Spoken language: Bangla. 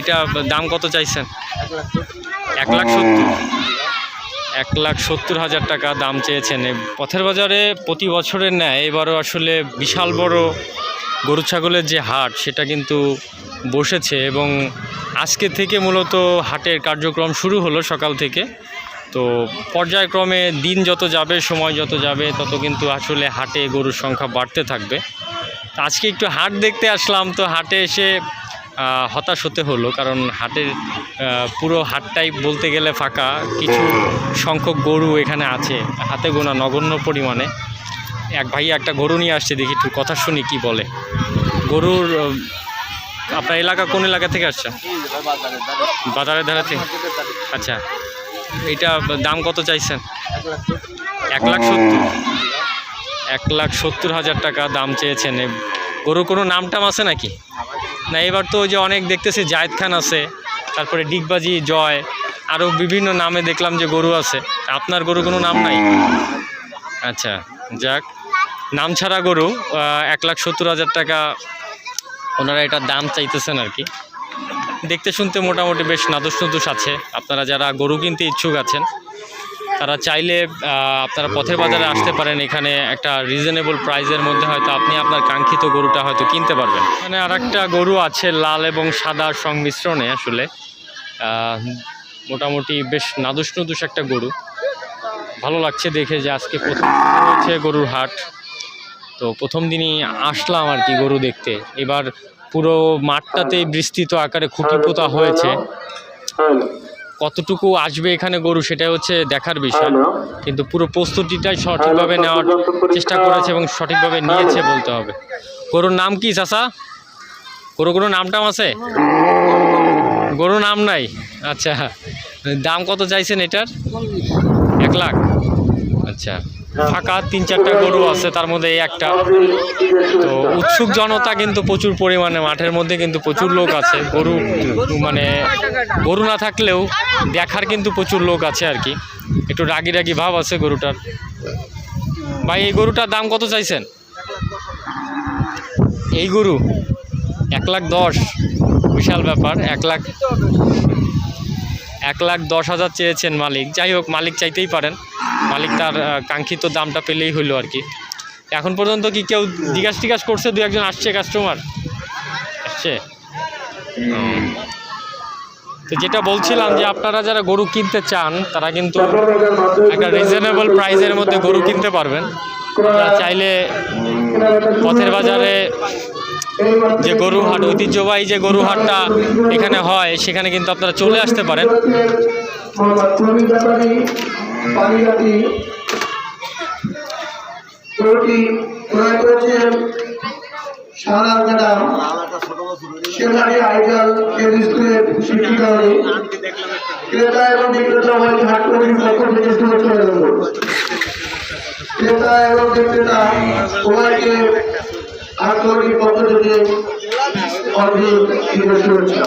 এটা দাম কত চাইছেন? এক লাখ সত্তর। এক লাখ সত্তর হাজার টাকা দাম চেয়েছেন। পথের বাজারে প্রতি বছরের ন্যায় এবারও আসলে বিশাল বড় গরু ছাগলের যে হাট, সেটা কিন্তু বসেছে এবং আজকে থেকে মূলত হাটের কার্যক্রম শুরু হলো সকাল থেকে। তো পর্যায়ক্রমে দিন যত যাবে, সময় যত যাবে, তত কিন্তু আসলে হাটে গরুর সংখ্যা বাড়তে থাকবে। আজকে একটু হাট দেখতে আসলাম। তো হাটে এসে হতাশ হতে হলো, কারণ হাটের পুরো হাটটাই বলতে গেলে ফাঁকা। কিছু সংখ্যক গরু এখানে আছে, হাতে গোনা নগণ্য পরিমাণে। এক ভাই একটা গরু নিয়ে আসছে, দেখি একটু কথা শুনি কি বলে। গরুর আপনার এলাকা কোন এলাকা থেকে আসছে? বাজারের ধারে থেকে। আচ্ছা এটা দাম কত চাইছেন? এক লাখ সত্তর। এক লাখ সত্তর হাজার টাকা দাম চেয়েছেন। গরুর কোনো নাম টাম আছে নাকি? না, এবার তো যে অনেক দেখতেছি, জায়েদ খান আছে, তারপরে ডিগবাজি, জয় আরও বিভিন্ন নামে দেখলাম যে গরু আছে। আপনার গরু কোনো নাম নাই? আচ্ছা যাক। নাম ছাড়া গরু এক লাখ সত্তর হাজার টাকা ওনারা এটার দাম চাইতেছেন আর কি। দেখতে শুনতে মোটামুটি বেশ নাদুস নুদুস আছে। আপনারা যারা গরু কিনতে ইচ্ছুক আছেন তারা চাইলে আপনারা পথের বাজারে আসতে পারেন। এখানে একটা রিজনেবল প্রাইজের মধ্যে হয়তো আপনি আপনার কাঙ্ক্ষিত গরুটা হয়তো কিনতে পারবেন। এখানে আর একটা গরু আছে লাল এবং সাদার সংমিশ্রণে আসলে। মোটামুটি বেশ নাদুস নুদুস একটা গরু। ভালো লাগছে দেখে যে আজকে প্রথম হচ্ছে গরুর হাট। তো প্রথম দিনই আসলাম আর কি গরু দেখতে। এবার পুরো মাঠটাতেই বিস্তৃত আকারে খুঁটি পোতা হয়েছে। কতটুকু আসবে এখানে গরু সেটা হচ্ছে দেখার বিষয়। কিন্তু পুরো প্রস্তুতিটাই সঠিকভাবে নেওয়ার চেষ্টা করেছে এবং সঠিকভাবে নিয়েছে বলতে হবে। গরুর নাম কি চাষা গরু কোনো নাম টাম আছে? গরু নাম নাই? আচ্ছা। দাম কত চাইছেন এটার? এক লাখ। আচ্ছা। ফাঁকা তিন চারটা গরু আছে, তার মধ্যে এই একটা। তো উৎসুক জনতা কিন্তু প্রচুর পরিমাণে, মাঠের মধ্যে কিন্তু প্রচুর লোক আছে। গরু মানে গরু না থাকলেও দেখার কিন্তু প্রচুর লোক আছে আর কি। একটু রাগি রাগি ভাব আছে গরুটার। ভাই, এই গরুটার দাম কত চাইছেন? এই গরু? এক লাখ দশ। বিশাল ব্যাপার, এক লাখ এক লাখ দশ হাজার চেয়েছেন মালিক। যাই হোক, মালিক চাইতেই পারেন। মালিক তার কাঙ্ক্ষিত দামটা পেলেই হইল আর কি। এখন পর্যন্ত কি কেউ জিজ্ঞাসা টিজ্ঞাস করছে দু একজন আসছে কাস্টমার আসছে? তো যেটা বলছিলাম যে আপনারা যারা গরু কিনতে চান তারা কিন্তু একটা রিজনেবল প্রাইসের মধ্যে গরু কিনতে পারবেন। চাইলে পথের বাজারে যে গরু হাট ঐতিহ্যবাহী যে গরু হাটটা এখানে হয় সেখানে কিন্তু আপনারা চলে আসতে পারেন। পানিঘাটি গরুটি ক্রয় করেছেন সারা ম্যাডাম। সেখানে আইডল কেন্দ্র স্কুলের শিক্ষিকারে ক্রেতা এবং বিক্রেতা উভয় হাট কমিটির পক্ষ থেকে শুভেচ্ছা ক্রেতা এবং বিক্রেতা উভয়কে হাট কমিটির পক্ষ থেকে অনেক শুভেচ্ছা।